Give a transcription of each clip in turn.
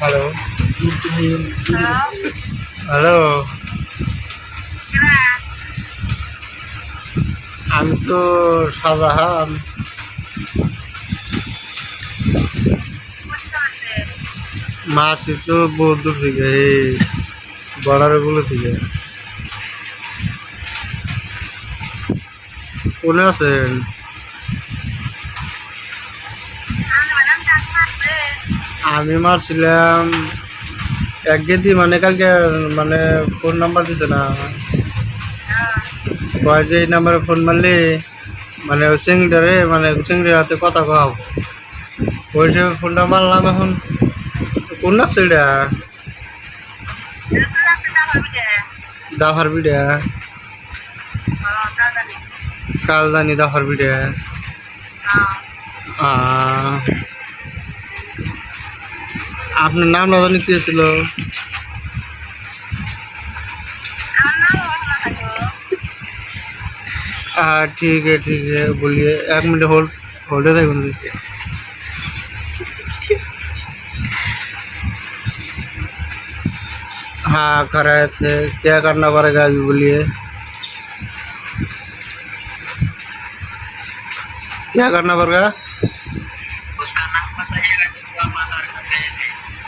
Hello hello আমি তো শাহজাহান মাসি তো দূর থেকে এই বর্ডারগুলো থেকে। কোনে আছেন আমি ম্যাডাম চাষ মারছে আমি মারছিলাম এক গেদি মানে কালকে মানে ফোন নাম্বার দিত না। কয় যে এই নাম্বারে ফোন মারলে মানে ওই চিংড়িটারে মানে চিংড়ির হাতে কথা কও। ওই হিসেবে ফোনটা মারলাম এখন। কোন লাগছে তা দাফার বিড়া কালদানি দাফার বিড়া হ্যাঁ। আহ, আপনার নাম না জানি কি ছিল আমার নাম ওহলা থাকো हाँ ठीक है ठीक है बोलिए एक मिनट होल्ड होल्ड थे हाँ कराए थे क्या करना पड़ेगा अभी बोलिए क्या करना पड़ेगा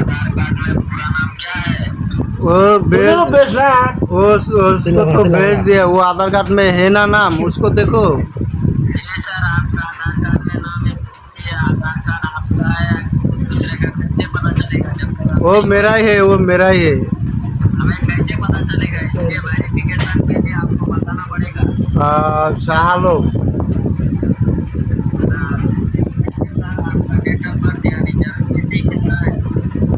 कार्ड में पूरा है? वो भेज वो भेज दिया वो आधार कार्ड में है ना नाम उसको देखो। जी सर आपका आधार कार्ड में नाम है ये आधार कार्ड आपका है दूसरे का कैसे पता चलेगा वो मेरा ही है वो मेरा ही है। हमें कैसे पता चलेगा? इसके वेरिफिकेशन के लिए आपको बताना पड़ेगा। शाह लोग।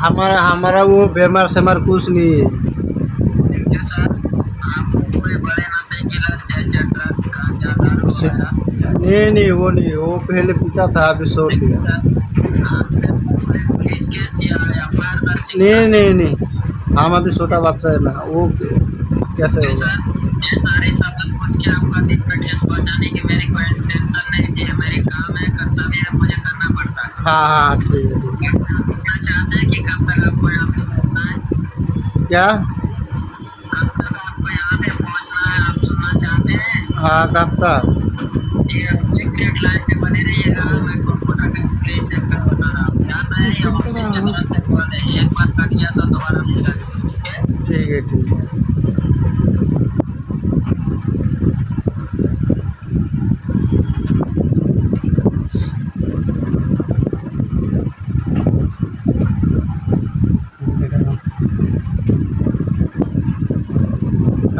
हमारा हमारा वो बीमार सेमार कुछ नहीं है। नहीं नहीं, वो नहीं, वो पहले पीता था, अभी छोड़ दिया सर आपसे कोई पुलिस केस या एफआईआर दर्ज नहीं नहीं नहीं, हम अभी छोटा बच्चा है ना, वो कैसे ये सारे पूछ के आपका दिन की मेरी कोई टेंशन नहीं थी मेरी काम है है मुझे करना पड़ता है हाँ हाँ ठीक है। क्या? हाँ कब तक?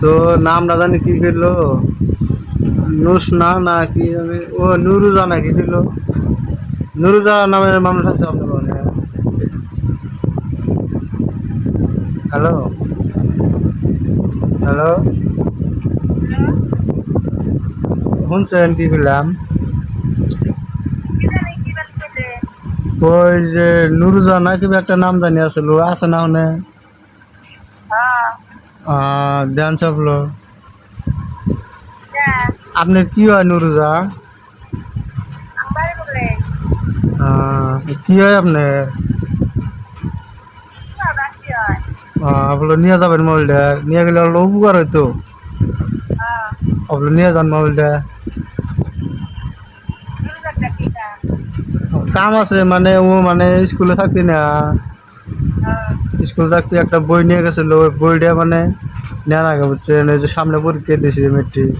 তো নামটা জানি কি করল? নুসনা না কি জানি ও, নুরুজা না কি করল? নুরুজা নামের মানুষ আছে আপনার মনে হ্যালো? হ্যালো? শুনছেন কি কি জানি কি বলতে ওই যে নুরুজা না কিবা একটা নাম জানি আসলো আছে না হ্যাঁ ধ্যান চাপলো আপনার কি হয় নুরুজা? কি হয় আপনার? আপনার নিয়ে যাবেন মোবাইলটা নিয়ে গেলে অল্প উপকার হইতো। হ্যাঁ। আপনার নিয়ে যান মোবাইলটা কাম আছে মানে ও মানে স্কুলে থাকতি না। স্কুল থাকতে একটা বই নিয়ে গেছিল, ওই বইটা মানে নেওয়ার আগে বুঝছেন এই যে সামনে পরীক্ষা দিয়েছি মেট্রিক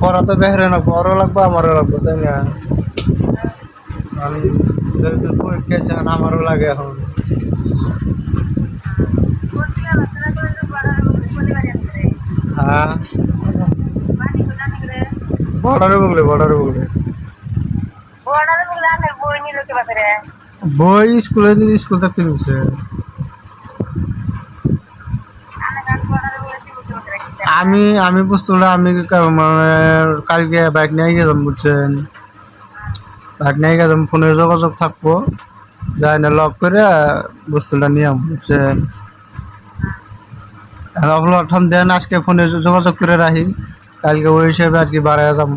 পড়া তো বেহরে না, পড়াও লাগবে, আমারও লাগবে, তাই না? আমারও লাগে এখন। বড় হ্যাঁ বাড়ি বর্ডারে বগলে বর্ডারে বগলে বড় বলে আমি বই স্কুলে যদি স্কুল থাকতে দিচ্ছে আমি আমি পুস্তকটা আমি মানে কালকে বাইক নিয়ে গেলাম বুঝছেন? বাইক নিয়ে গেলাম ফোনে যোগাযোগ থাকব। যাই না লক করে বস্তুটা নিয়ে বুঝছেন? ঠান দেন আজকে ফোনে যোগাযোগ করে রাখি। কালকে ওই হিসেবে আর কি বাড়ায় যাব।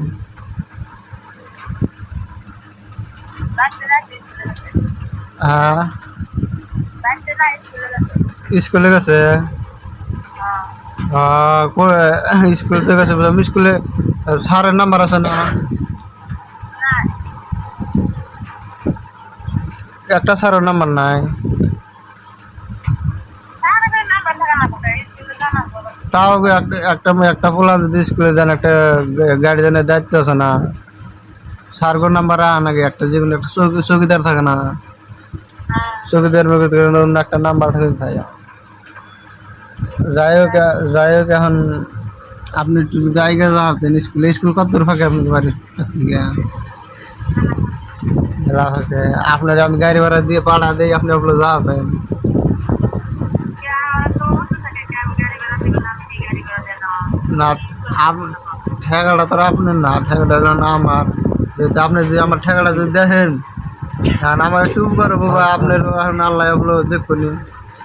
হ্যাঁ। স্কুলে গেছে? স্কুল থেকে গেছে বললাম, স্কুলে স্যারের নাম্বার আছে না? একটা স্যারের নাম্বার নাই। তাও একটা একটা পোলা যদি স্কুলে দেন, একটা গা- গাড়ি দেনের দায়িত্ব আছে না। সার্গোর নাম্বার নাকি একটা যে কোনো একটা চৌকি- চৌকিদার থাকে না। চৌকিদার বগিদার অন্য একটা নাম্বার থাকে তাই যাই হোক যাই হোক এখন আপনি একটু জায়গা যাওয়াতেন স্কুলে স্কুল কত দূর ফাঁকে আপনার বাড়ি ফাঁকে আপনার আমি গাড়ি ভাড়া দিয়ে পাড়া দিই আপনি ওগুলো যাওয়াবেন না ঠেকাটা তো আপনার না ঠেকাটা না আমার আপনি যদি আমার ঠেকাটা যদি দেখেন আর আমার একটু উপকার বাবা আপনার এখন আল্লাহ ওগুলো দেখুন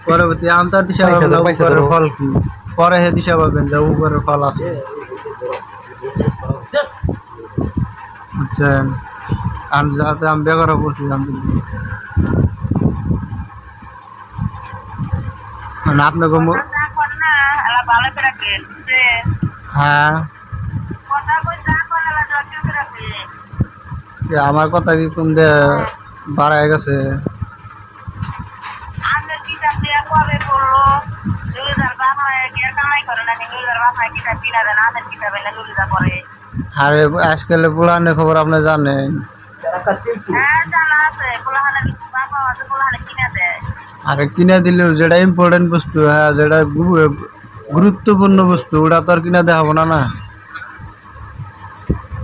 পরবর্তী আন্তর দিশা পাবেন উপকারের ফল কি? পরে হে দিশা পাবেন যে উপকারের ফল আছে। বুঝছেন? আমি যাতে আমি বেকার পড়ছি জানতে মানে আপনাকে হ্যাঁ। আমার কথা কি কোন দে বাড়ায় গেছে। আরে, আজকালে পুরানের খবর আপনি জানেন। আরে, কিনে দিলেও যেটা ইম্পর্টেন্ট বস্তু হ্যাঁ যেটা গুরুত্বপূর্ণ বস্তু, ওটা তো আর কিনে দেখাবো না না।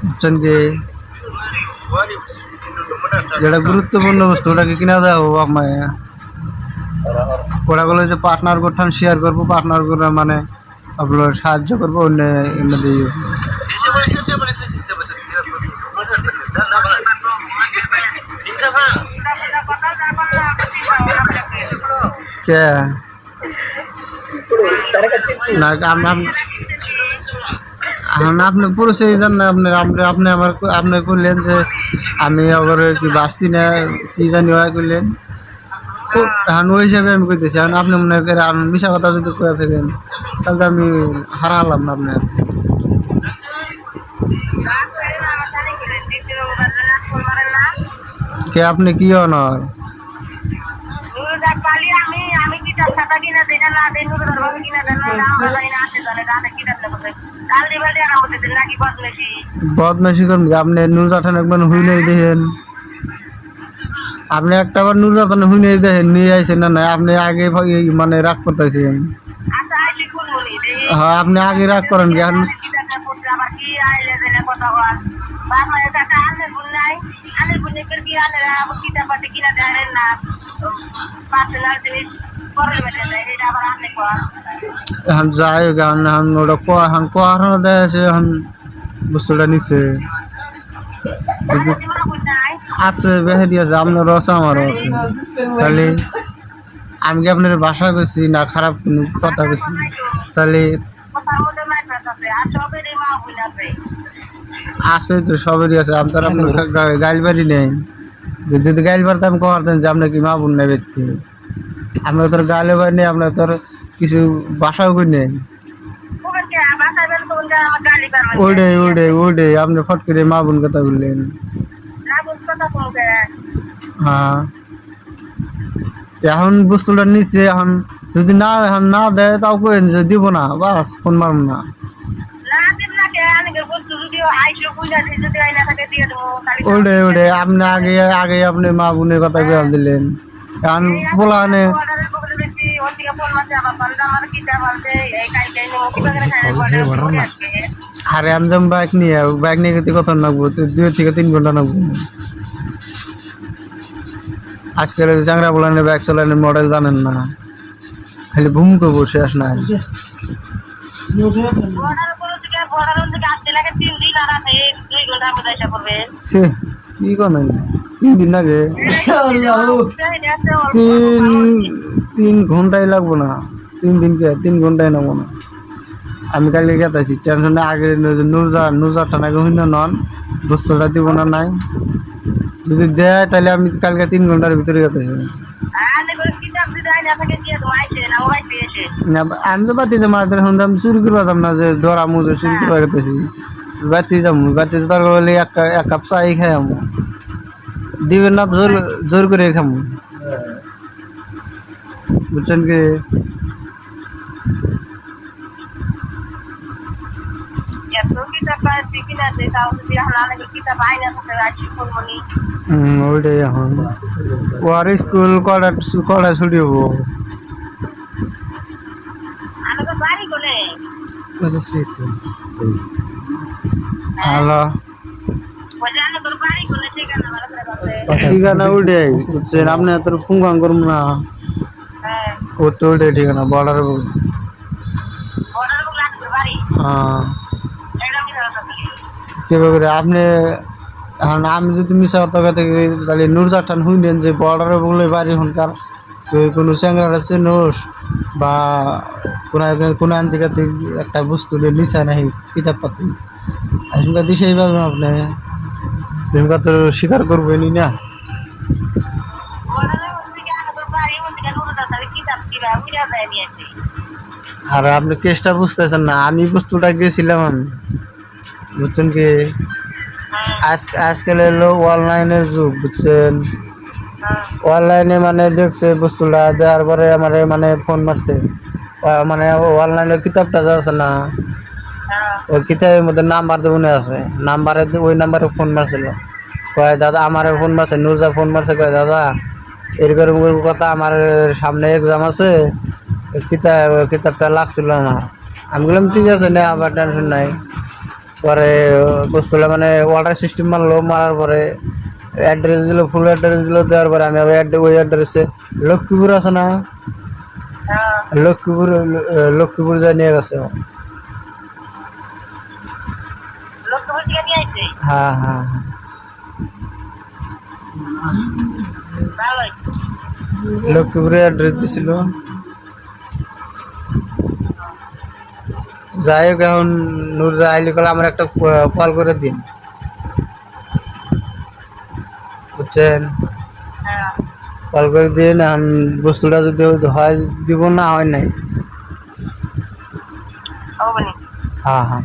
বুঝছেন কি? যেটা গুরুত্বপূর্ণ বস্তু, ওটাকে কিনে দেখাবো আপনার ওরা বলে যে পার্টনার করতাম শেয়ার করব পার্টনার করে মানে আপনার সাহায্য করব, অন্য এমনি কথা কে? না আপনি জান না, আপনি আপনি আমার আপনি করলেন যে আমি আবার কি বাস্তি না, কি জানি হয় করলেন এখন ওই হিসাবে আমি কইতেছি, এখন আপনি মনে করেন আর মিশা কথা যদি কয়ে থাকেন, তাহলে তো আমি হারালাম না আপনার। কে আপনি কি পালি আমি কিনা দিই না, দিন কিনা দেন না না আছে লেখা আপনি নুরজাঠান একবার হুইনে দেখেন। আপনি একটা বার নুরজাঠান হুইনে দেখেন নিয়ে আইসেন না না আপনি আগে মানে রাগ করতেছেন। আচ্ছা কোন হ্যাঁ আপনি আগে রাগ করেন কি? এখন আবার কি কিতাব পাতি কিনা দেন না? পার্সোনাল জিনিস এখন যাই হোক এখন এখন ওটা ক এখন কোয়ার দেয় আছে এখন বস্তুটা নাই আছে বেহারি আছে আপনারও আছে আমারও আছে তাহলে আমি কি আপনার বাসা করছি না খারাপ কোনো কথা করছি তাহলে আছে আর সবেরই আছে আছে তো সবেরই আছে আপনার আপনার গাইল বাড়ি নেই যদি গাইল বাড়তাম করতেন যে আপনার কি মা বোন নেই ব্যক্তি আপনার তোর গাইলে বাড়ি নেই আপনার তোর কিছু বাসাও করে নেই। ওখানে কে বাসাবেন তো ওখানে আমার গালি করবেন ওডে ওডে ওডে আপনি ফট করে মা বোন কথা বললেন। না বুঝ কথা শুনবে হ্যাঁ। এখন বস্তুটা নিচ্ছে এখন যদি না এখন না দেয় তাও কেন যে দিব না বাস ফোন মারব না। না দিন না কে? আনে বস্তু যদি আইসো বুঝা দিই যদি আইনা থাকে দিয়ে দেবো খালি ওডে ওডে আপনি আগে আগে আপনি মা বোনের কথা বলে দিলেন। এখন পোলানে অর্ডারের পকেটে দেখছি ওর থেকে ফোন মারছে আবার বলতে আমার কি যা বলছে এই কাই কাই নেব কি বাগরে খাই বলে আজকে আরে আমি যেমন বাইক নিয়ে বাইক নিয়ে গেতে কত নাগবো? দুই থেকে তিন ঘণ্টা নাগবো। আজকাল চাংরা বলানে বাইক চালানোর মডেল জানেন না। খালি ভুম করব শেষ নাই অর্ডার করে থেকে অর্ডার থেকে আসতে লাগে তিন দিন আর আছে এই দুই ঘণ্টা মধ্যে এসে পড়বে সে কি করেন তিন দিন আগে। তিন তিন ঘন্টাই লাগবো না। তিন দিন কে তিন ঘন্টাই নেব না। আমি কালকে গেতাছি, টেনশনে আগে নুরজা নুরজা টানাকে হইন নন বস্তুটা দিব না নাই। যদি দেয় তাহলে আমি কালকে তিন ঘণ্টার ভিতরে গেতেছি। আমি তো বাতি যে মাছ ধরে আমি চুরি করবা যাম না, যে ধরা মুজে চুরি করবা গেতেছি। বাতি যাম বাতি কা- এক কাপ চাই খাই আমু দিবেন না জোর জোর করে খামু বুঝছেন কি এত কিতাব পাইছি কিনা দে তাও যদি এখন আনে করে কিতাব আইনা থাকে আইসি ফোন মনি হুম, ওইটাই এখন ওর স্কুল কটা কটা ছুটি হবো আমি তো বাড়ি কোনে হ্যালো ঠিকানা ওইটাই বুঝছেন আপনি তোর ফোন ফান করুন না। হ্যাঁ ও তো ওইটাই ঠিকানা বর্ডার হ্যাঁ। কীভাবে আপনি এখন আমি যদি মিশা কথা থেকে তাহলে নুরজাঠান হইলেন যে বর্ডারে বলে বাড়ি হনকার তো কোনো চ্যাংরা আছে নোস বা কোনো কোনো আন থেকে একটা বস্তু নিচা নাই কিতাব পাতি? আসলে দিশে এইভাবে আপনি। সেখানকার তো স্বীকার করবেনই না। আর আপনি কেসটা বুঝতেছেন না, আমি বস্তুটা গেছিলাম আমি। বুঝছেন কি? আজ আজকাল এলো অনলাইনের যুগ, বুঝছেন? অনলাইনে মানে দেখছে বস্তুটা, দেওয়ার পরে আমার মানে ফোন মারছে। মানে অনলাইনের কিতাবটা যাচ্ছে না। ওই কিতাবের মধ্যে নাম্বার দেবো আছে। নাম্বারে ওই নাম্বারে ফোন মারছিল। কয় দাদা আমারে ফোন মারছে। নুজা ফোন মারছে কয় দাদা এরকম কথা আমার সামনে এক্সাম আছে। কিতাব কিতাবটা লাগছিল আমার আমি বললাম ঠিক আছে না আবার টেনশন নাই। পরে বস্তুটা মানে অর্ডার সিস্টেম মারলো। মারার পরে অ্যাড্রেস দিল ফুল অ্যাড্রেস দিল। দেওয়ার পরে আমি আবার ওই অ্যাড্রেসে লক্ষ্মীপুর আছে না? হ্যাঁ। লক্ষ্মীপুর লক্ষ্মীপুর যা নিয়ে গেছে ও। লোক তো বলছে নিয়ে আসছে হ্যাঁ হ্যাঁ হ্যাঁ। লক্ষ্মীপুরে অ্যাড্রেস দিছিল। যাই হোক এখন নুরজা আইলি কলে আমার একটা কল করে দিন। বুঝছেন? কল করে দিন বস্তুটা যদি হয় দিব না হয় নাই। হ্যাঁ হ্যাঁ।